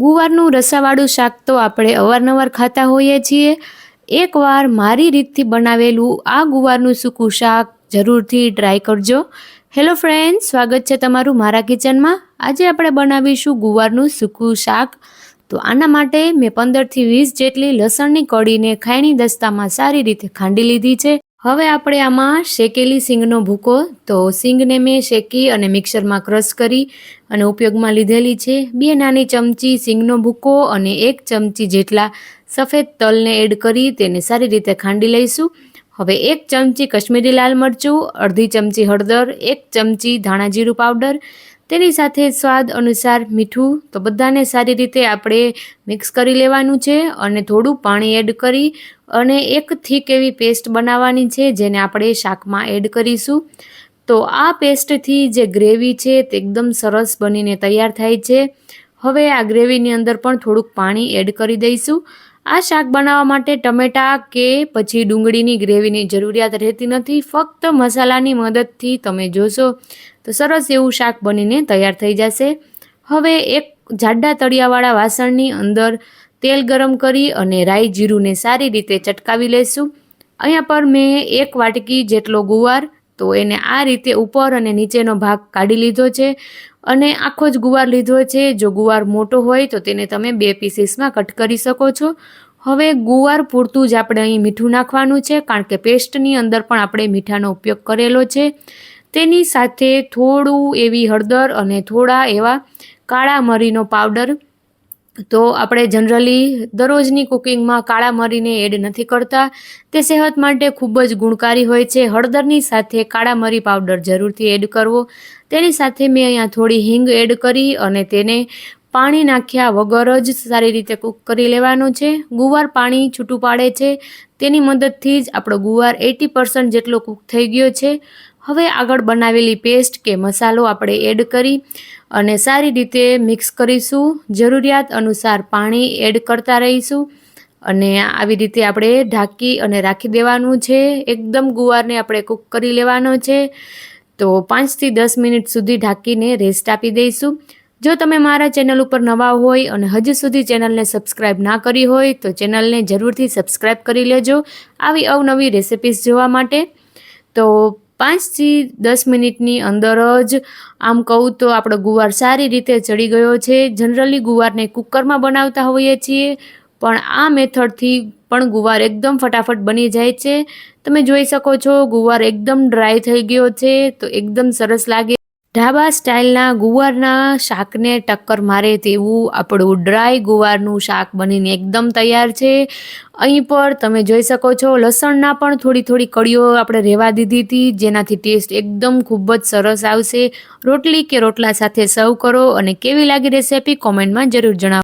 ગુવારનું રસાવાળું શાક તો આપણે અવારનવાર ખાતા હોઈએ છીએ. એકવાર મારી રીતથી બનાવેલું આ ગુવારનું સૂકું શાક જરૂરથી ટ્રાય કરજો. હેલો ફ્રેન્ડ સ્વાગત છે તમારું મારા કિચનમાં. આજે આપણે બનાવીશું ગુવારનું સૂકું શાક. તો આના માટે મેં પંદરથી વીસ જેટલી લસણની કળીને ખાયણી દસ્તામાં સારી રીતે ખાંડી લીધી છે. હવે આપણે આમાં શેકેલી સિંગનો ભૂકો. તો સિંગને મેં શેકી અને મિક્સરમાં ક્રશ કરી અને ઉપયોગમાં લીધેલી છે. બે નાની ચમચી સિંગનો ભૂકો અને એક ચમચી જેટલા સફેદ તલને એડ કરી તેને સારી રીતે ખાંડી લઈશું. હવે એક ચમચી કશ્મીરી લાલ મરચું, અડધી ચમચી હળદર, એક ચમચી ધાણા જીરું પાવડર તેની સાથે સ્વાદ અનુસાર મીઠું, તો બધાને સારી રીતે આપણે મિક્સ કરી લેવાનું છે અને થોડું પાણી એડ કરી અને એક થીક એવી પેસ્ટ બનાવવાની છે, જેને આપણે શાકમાં એડ કરીશું. તો આ પેસ્ટથી જે ગ્રેવી છે, તે એકદમ સરસ બનીને તૈયાર થાય છે. હવે આ ગ્રેવીની અંદર પણ થોડુંક પાણી એડ કરી દઈશું. આ શાક બનાવવા માટે ટમેટા કે પછી ડુંગળીની ગ્રેવીની જરૂરિયાત રહેતી નથી, ફક્ત મસાલાની મદદથી તમે જોશો તો સરસ એવું શાક બનીને તૈયાર થઈ જશે. હવે એક જાડા તળિયાવાળા વાસણની અંદર તેલ ગરમ કરી અને રાઈ જીરુંને સારી રીતે ચટકાવી લઈશું અહીંયા પર મેં એક વાટકી જેટલો ગુવાર તો એને આ રીતે ઉપર અને નીચેનો ભાગ કાઢી લીધો છે અને આખો જ ગુવાર લીધો છે. જો ગુવાર મોટો હોય તો તેને તમે બે પીસીસમાં કટ કરી શકો છો. હવે ગુવાર પૂરતું જ આપણે અહીં મીઠું નાખવાનું છે, કારણ કે પેસ્ટની અંદર પણ આપણે મીઠાનો ઉપયોગ કરેલો છે. તેની સાથે થોડું એવી હળદર અને થોડા એવા કાળા મરીનો પાવડર તો આપણે જનરલી દરરોજની કુકિંગમાં કાળા મરીને એડ નથી કરતા. તે સેહત માટે ખૂબ જ ગુણકારી હોય છે. હળદરની સાથે કાળા મરી પાવડર જરૂરથી એડ કરવો. તેની સાથે મેં અહીંયા થોડી હિંગ એડ કરી અને તેને પાણી નાખ્યા વગર જ સારી રીતે કૂક કરી લેવાનું છે. ગુવાર પાણી છૂટું પાડે છે. તેની મદદથી જ આપણો ગુવાર એટી પર્સન્ટ જેટલો કૂક થઈ ગયો છે. હવે આગળ બનાવેલી પેસ્ટ કે મસાલો આપણે એડ કરી અને સારી રીતે મિક્સ કરીશું. જરૂરિયાત અનુસાર પાણી એડ કરતા રહીશું અને આવી રીતે આપણે ઢાંકી અને રાખી દેવાનું છે. એકદમ ગુવારને આપણે કૂક કરી લેવાનો છે. તો પાંચથી દસ મિનિટ સુધી ઢાંકીને રેસ્ટ આપી દઈશું. જો તમે મારા ચેનલ ઉપર નવા હોય અને હજુ સુધી ચેનલને સબસ્ક્રાઈબ ના કરી હોય તો ચેનલને જરૂરથી સબસ્ક્રાઈબ કરી લેજો. આવી અવનવી રેસિપીસ જોવા માટે. તો પાંચથી દસ મિનિટની અંદર જ, આમ કહું તો આપણો ગુવાર સારી રીતે ચડી ગયો છે. જનરલી ગુવારને કુકરમાં બનાવતા હોઈએ છીએ, પણ આ મેથડથી પણ ગુવાર એકદમ ફટાફટ બની જાય છે. તમે જોઈ શકો છો, ગુવાર એકદમ ડ્રાય થઈ ગયો છે, તો એકદમ સરસ લાગે ઢાબા સ્ટાઇલના ગુવારના શાકને ટક્કર મારે તેવું આપણું ડ્રાય ગુવારનું શાક બનીને એકદમ તૈયાર છે. અહીં પર તમે જોઈ શકો છો, લસણના પણ થોડી થોડી કળીઓ આપણે રહેવા દીધી હતી, જેનાથી ટેસ્ટ એકદમ ખૂબ જ સરસ આવશે. રોટલી કે રોટલા સાથે સર્વ કરો અને કેવી લાગી રેસીપી કોમેન્ટમાં જરૂર જણાવો.